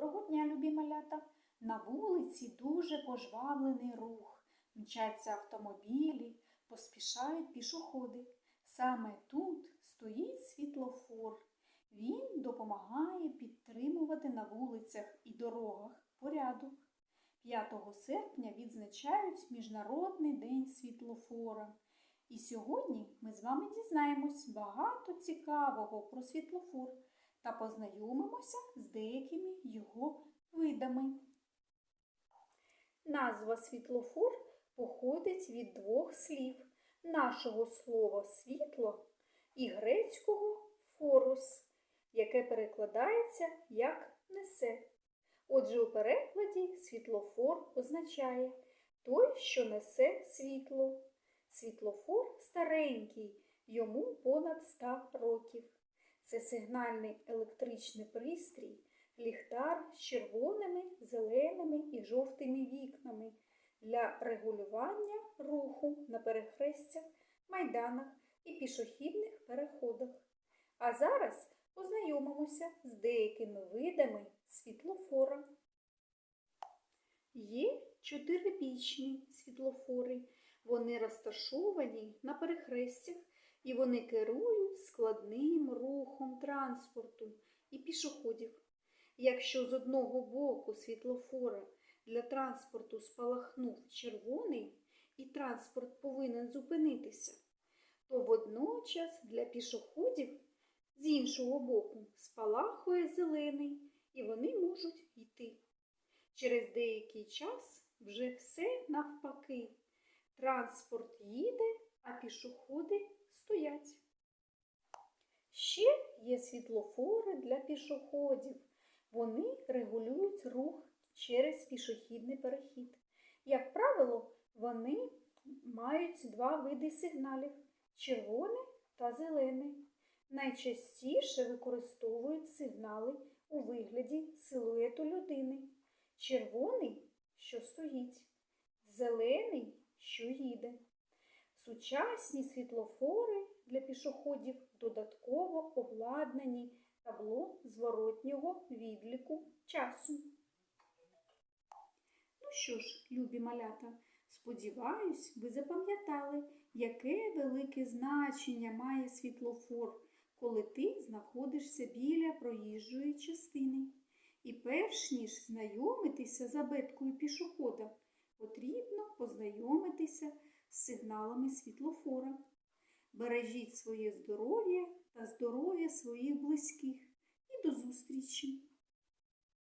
Доброго дня, любі малята! На вулиці дуже пожвавлений рух. Мчаться автомобілі, поспішають пішоходи. Саме тут стоїть світлофор. Він допомагає підтримувати на вулицях і дорогах порядок. 5 серпня відзначають Міжнародний день світлофора. І сьогодні ми з вами дізнаємось багато цікавого про світлофор та познайомимося з деякими його видами. Назва світлофор походить від двох слів нашого слова світло і грецького форус, яке перекладається як несе. Отже, у перекладі світлофор означає той, що несе світло. Світлофор старенький, йому понад 100 років. Це сигнальний електричний пристрій, ліхтар з червоними, зеленими і жовтими вікнами для регулювання руху на перехрестях, майданах і пішохідних переходах. А зараз познайомимося з деякими видами світлофора. Є чотирибічні світлофори. Вони розташовані на перехрестях і вони керують складним рухом транспорту і пішоходів. Якщо з одного боку світлофора для транспорту спалахнув червоний і транспорт повинен зупинитися, то водночас для пішоходів з іншого боку спалахує зелений і вони можуть йти. Через деякий час вже все навпаки. Транспорт їде, а пішоходи стоять. Ще є світлофори для пішоходів. Вони регулюють рух через пішохідний перехід. Як правило, вони мають два види сигналів червоний та зелений. Найчастіше використовують сигнали у вигляді силуету людини. Червоний, що стоїть, зелений, що їде. Сучасні світлофори для пішоходів додатково обладнані табло зворотнього відліку часу. Ну що ж, любі малята, сподіваюсь, ви запам'ятали, яке велике значення має світлофор, коли ти знаходишся біля проїжджої частини. І перш ніж знайомитися з абеткою пішохода, потрібно познайомитися з сигналами світлофора. Бережіть своє здоров'я та здоров'я своїх близьких. І до зустрічі!